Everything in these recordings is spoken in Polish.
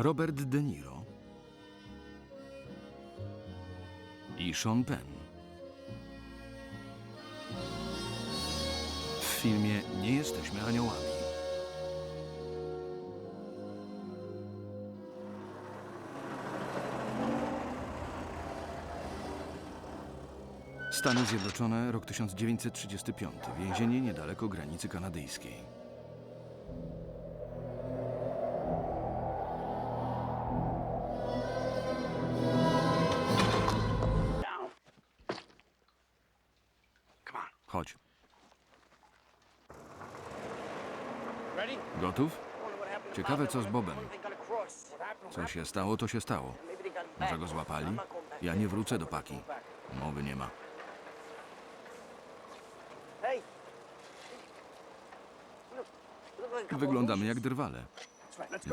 Robert De Niro i Sean Penn. W filmie Nie jesteśmy aniołami. Stany Zjednoczone, rok 1935. Więzienie niedaleko granicy kanadyjskiej. Chodź. Gotów? Ciekawe, co z Bobem. Co się stało, to się stało. Może go złapali? Ja nie wrócę do paki. Mowy nie ma. Wyglądamy jak drwale.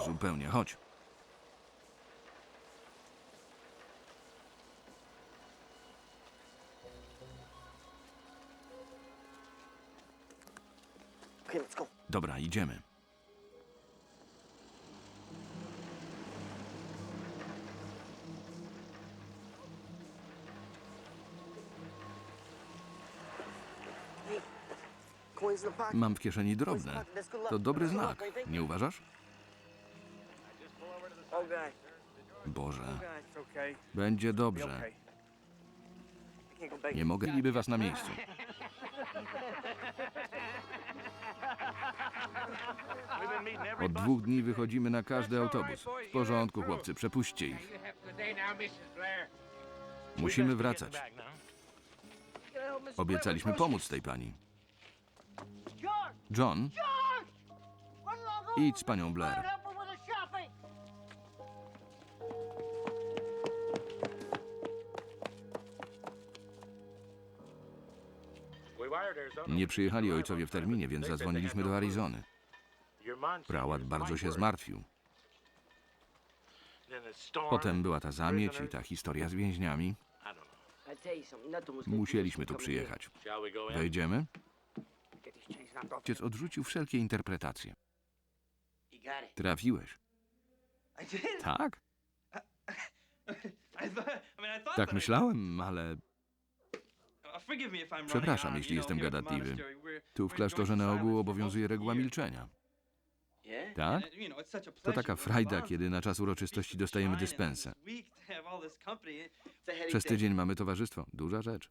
Zupełnie. Chodź. Dobra, idziemy. Mam w kieszeni drobne. To dobry znak, nie uważasz? Boże, będzie dobrze. Nie mogę niby was na miejscu. Od dwóch dni wychodzimy na każdy autobus. W porządku, chłopcy, przepuśćcie ich. Musimy wracać. Obiecaliśmy pomóc tej pani. John, idź z panią Blair. Nie przyjechali ojcowie w terminie, więc zadzwoniliśmy do Arizony. Prałat bardzo się zmartwił. Potem była ta zamieć i ta historia z więźniami. Musieliśmy tu przyjechać. Wejdziemy? Ojciec odrzucił wszelkie interpretacje. Trafiłeś. Tak? Tak myślałem, ale Przepraszam, jeśli jestem gadatliwy. Tu w klasztorze na ogół obowiązuje reguła milczenia. tak? To taka frajda, kiedy na czas uroczystości dostajemy dyspensę. Przez tydzień mamy towarzystwo. Duża rzecz.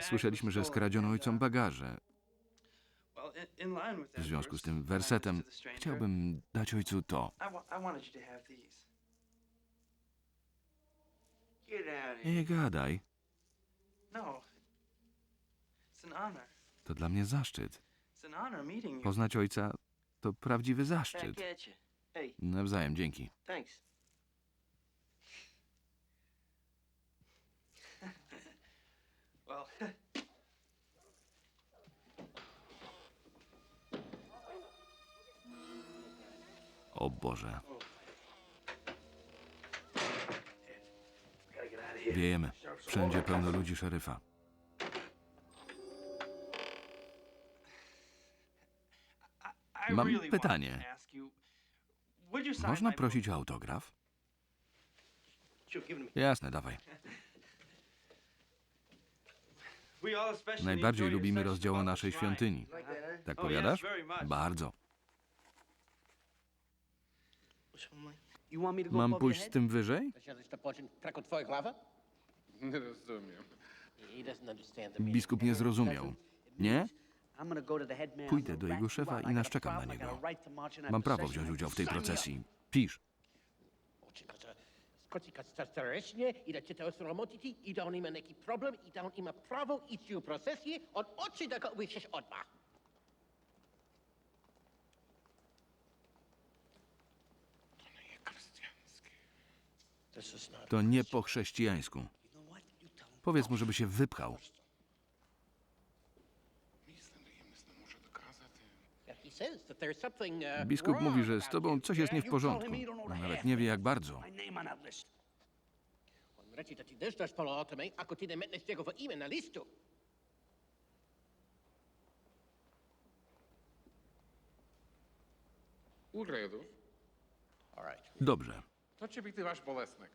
Słyszeliśmy, że skradziono ojcom bagaże. W związku z tym wersetem chciałbym dać ojcu to. Nie gadaj. No. To dla mnie zaszczyt. Poznać ojca to prawdziwy zaszczyt. Nawzajem, dzięki. O Boże. Wiejemy. Wszędzie pełno ludzi szeryfa. Mam pytanie. Można prosić o autograf? Jasne, dawaj. Najbardziej lubimy rozdział o naszej świątyni. Tak Oh, powiadasz? Bardzo. Mam pójść z tym wyżej? Nie rozumiem. Biskup nie zrozumiał. Nie? Pójdę do jego szefa i naszczekam na niego. Mam prawo wziąć udział w tej procesji. Pisz. Skoci starecznie i da cię sromotiti i da on ima neki problem i da on ima pravo ići u procesije od oči da ga uvišeš odmah. This is not To nie po chrześcijańsku. Powiedz mu, żeby się wypchał. Biskup mówi, że z tobą coś jest nie w porządku. Nawet nie wie jak bardzo. Nie na listu. Dobrze. To ciebie ty masz bolesnek.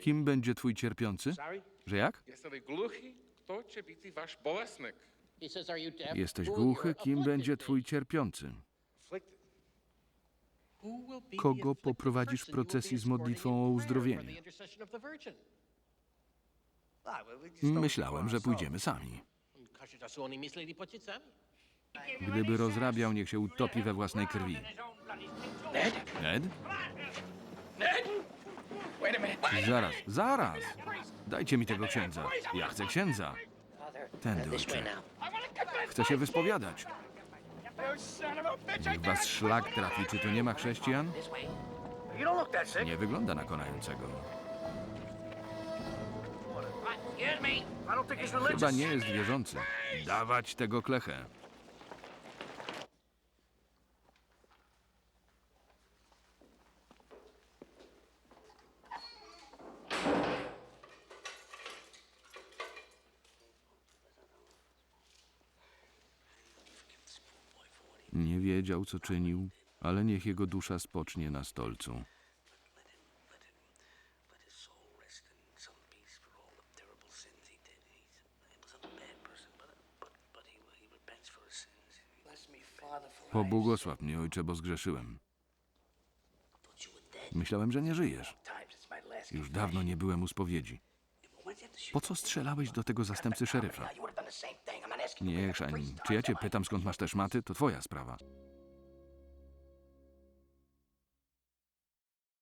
Kim będzie twój cierpiący? Sorry? Że jak? Jeste li gluhi? To će biti vaš bolesnik. He says, are you deaf? Jesteś Who will głuchy, kim będzie be? twój cierpiący? Afflicted. Who will be the Kogo poprowadzisz w procesji z modlitwą o uzdrowienie? for the intercession of the Virgin? Ah, Myślałem, że ourselves. pójdziemy sami. Gdyby rozrabiał, niech się utopi we własnej krwi. Ned? Zaraz, zaraz! Dajcie mi tego księdza. Ja chcę księdza. Tędy, ojcze. Chcę się wyspowiadać. Niech was szlak trafi. Czy tu nie ma chrześcijan? Nie wygląda na konającego. Chyba nie jest wierzący. Dawać tego klechę. Nie wiedział, co czynił, ale niech jego dusza spocznie na stolcu. Pobłogosław mnie, ojcze, bo zgrzeszyłem. Myślałem, że nie żyjesz. Już dawno nie byłem u spowiedzi. Po co strzelałeś do tego zastępcy szeryfa? Nie, Szani, czy ja cię pytam, skąd masz te szmaty? To twoja sprawa.